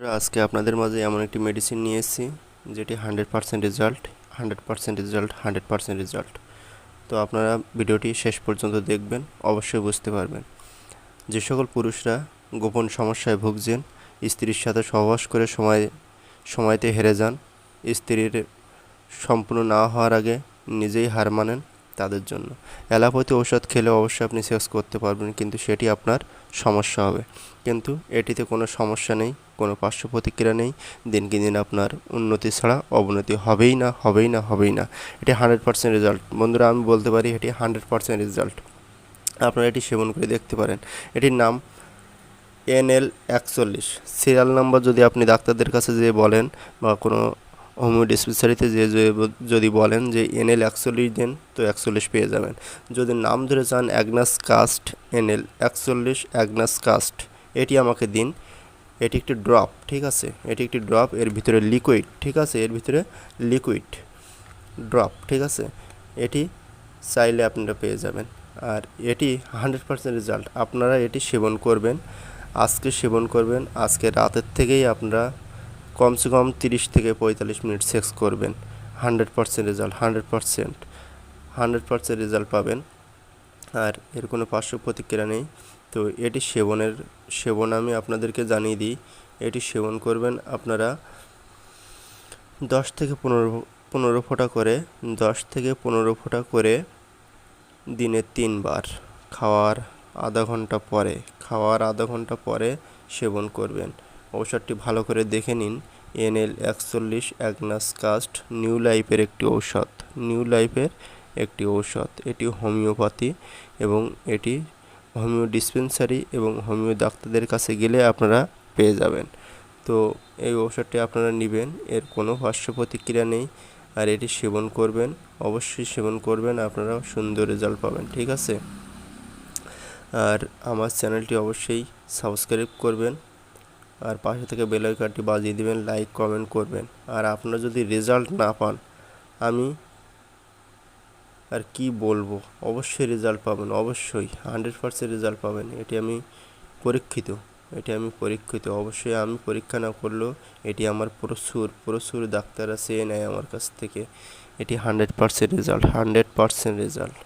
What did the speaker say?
আজকে আপনাদের মাঝে এমন একটি মেডিসিন নিয়ে এসেছি, যেটি hundred percent result hundred percent result hundred percent result তো আপনারা ভিডিওটি শেষ পর্যন্ত দেখবেন, অবশ্যই বুঝতে পারবেন। যে সকল পুরুষরা গোপন সমস্যায় ভুগছেন, স্ত্রীর সাথে সহবাস করে সময়, সময়তে হেরে যান, স্ত্রীর সম্পূর্ণ না হওয়ার আগে নিজেই হার মানেন তাদের জন্য। অ্যালোপ্যাথি ঔষধ খেলে অবশ্যই আপনি সেক্স করতে পারবেন, কিন্তু সেটি আপনার সমস্যা হবে। কিন্তু এটিতে কোনো সমস্যা নেই। কোনো পার্শ্ব প্রতিক্রিয়া নেই। দিনকে দিন আপনার উন্নতি ছাড়া অবনতি হবেই না হবেই না হবেই না। এটি হান্ড্রেড পার্সেন্ট রেজাল্ট। বন্ধুরা, আমি বলতে পারি এটি হান্ড্রেড পার্সেন্ট রেজাল্ট। আপনারা এটি সেবন করে দেখতে পারেন। এটির নাম এনএল একচল্লিশ। সিরিয়াল নাম্বার যদি আপনি ডাক্তারদের কাছে যেয়ে বলেন বা কোনো হোমিও ডিসপেন্সারিতে যে যদি বলেন যে এনএল একচল্লিশ দেন, তো একচল্লিশ পেয়ে যাবেন। যদি নাম ধরে চান, অ্যাগনাস কাস্ট এনএল একচল্লিশ, অ্যাগনাস কাস্ট। এটি আমাকে দিন। এটি একটি ড্রপ, ঠিক আছে? এটি একটি ড্রপ, এর ভিতরে লিকুইড ঠিক আছে? এর ভিতরে লিকুইড ড্রপ, ঠিক আছে? এটি চাইলে আপনারা পেয়ে যাবেন। আর এটি হান্ড্রেড পার্সেন্ট রেজাল্ট আপনারা এটি সেবন করবেন, আজকে সেবন করবেন, আজকে রাতের থেকেই আপনারা কমসে কম তিরিশ থেকে পঁয়তাল্লিশ মিনিট সেক্স করবেন। Hundred percent result hundred percent hundred percent result পাবেন। আর এর কোনো পার্শ্ব প্রতিক্রিয়া নেই। তো এটি সেবনের, সেবন আমি আপনাদেরকে জানিয়ে দিই, এটি সেবন করবেন আপনারা দশ থেকে পনেরো পনেরো ফোঁটা করে, দশ থেকে পনেরো ফোঁটা করে দিনে তিনবার খাওয়ার আধা ঘণ্টা পরে, খাওয়ার আধা ঘণ্টা পরে সেবন করবেন। ঔষধটি ভালো করে দেখে নিন। এনএল একচল্লিশ, অ্যাগনাস কাস্ট, নিউ লাইফের একটি ঔষধ। নিউ লাইফের একটি ঔষধ, এটি হোমিওপ্যাথি এবং এটি হোমিও ডিসপেন্সারি এবং হোমিও ডাক্তারদের কাছে গেলে আপনারা পেয়ে যাবেন। তো এই ঔষধটি আপনারা নেবেন, এর কোনো পার্শ্ব প্রতিক্রিয়া নেই আর এটি সেবন করবেন, অবশ্যই সেবন করবেন, আপনারা সুন্দর রেজাল্ট পাবেন, ঠিক আছে? আর আমার চ্যানেলটি অবশ্যই সাবস্ক্রাইব করবেন আর পাশে থেকে বেল আইকনটি বাজিয়ে দিবেন, লাইক, কমেন্ট করবেন। আর আপনারা যদি রেজাল্ট না পান, আমি আর কি বলব? অবশ্যই রেজাল্ট পাবেন, অবশ্যই। হান্ড্রেড পারসেন্ট রেজাল্ট পাবেন। এটি আমি পরীক্ষিত, এটি আমি পরীক্ষিত। অবশ্যই আমি পরীক্ষা না করলেও এটি আমার প্রচুর প্রচুর ডাক্তাররা চেয়ে নেয় আমার কাছ থেকে। এটি hundred percent result hundred percent result